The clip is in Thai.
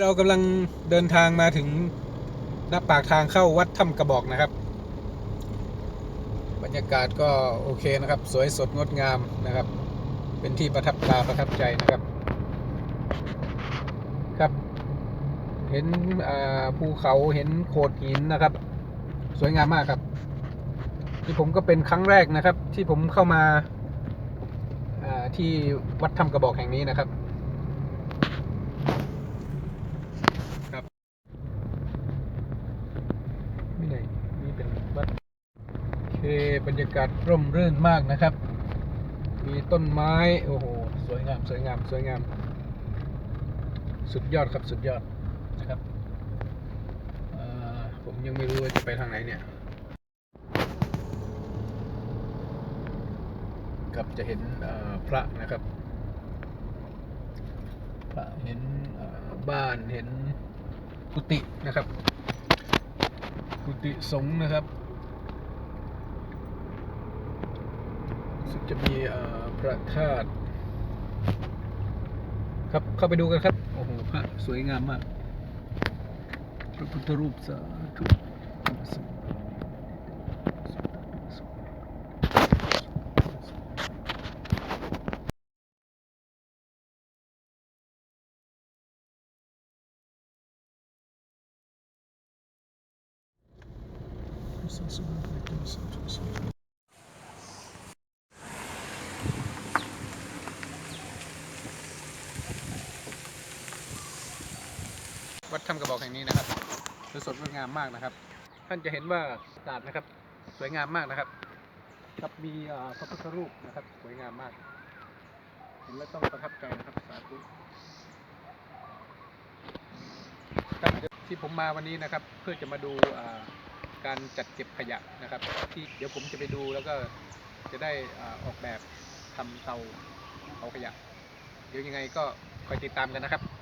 เรากำลังเดินทางมาถึงหน้าปากทางเข้าวัดถ้ำกระบอกนะครับ บรรยากาศก็โอเคนะครับ สวยสดงดงามนะครับ เป็นที่ประทับตาประทับใจนะครับ ครับ เห็นอ่าภูเขาเห็นโขดหินนะครับ สวยงามมากครับ ที่ผมก็เป็นครั้งแรกนะครับ ที่ผมเข้ามาอ่าที่วัดถ้ำกระบอกแห่งนี้นะครับครับนี่ไหนนี่เป็นวัดโอเคบรรยากาศร่มรื่นมากนะครับ มีต้นไม้ โอ้โห สวยงาม สวยงาม สวยงาม สุดยอดครับ สุดยอดนะครับ ผมยังไม่รู้ว่าจะไปทางไหนเนี่ยครับจะเห็นพระนะครับ พระเห็นบ้าน เห็นกุฏินะครับ กุฏิสงฆ์นะครับ สึกจะมีพระธาตุครับเข้าไปดูกันครับ โอ้โหพระสวยงามมากพระพุทธรูปสาธุ วัดถ้ำกระบอกแห่งนี้นะครับสวยสดงดงามมากนะครับ ท่านจะเห็นว่าศาสตร์นะครับ สวยงามมากนะครับครับมีพระพุทธรูปนะครับ สวยงามมาก เห็นแล้วต้องประทับใจนะครับสาธุครับที่ผมมาวันนี้นะครับ เพื่อจะมาดูการจัดเก็บขยะนะครับ ที่เดี๋ยวผมจะไปดูแล้วก็จะได้ออกแบบทำเตาเตาขยะ เดี๋ยวยังไงก็คอยติดตามกันนะครับ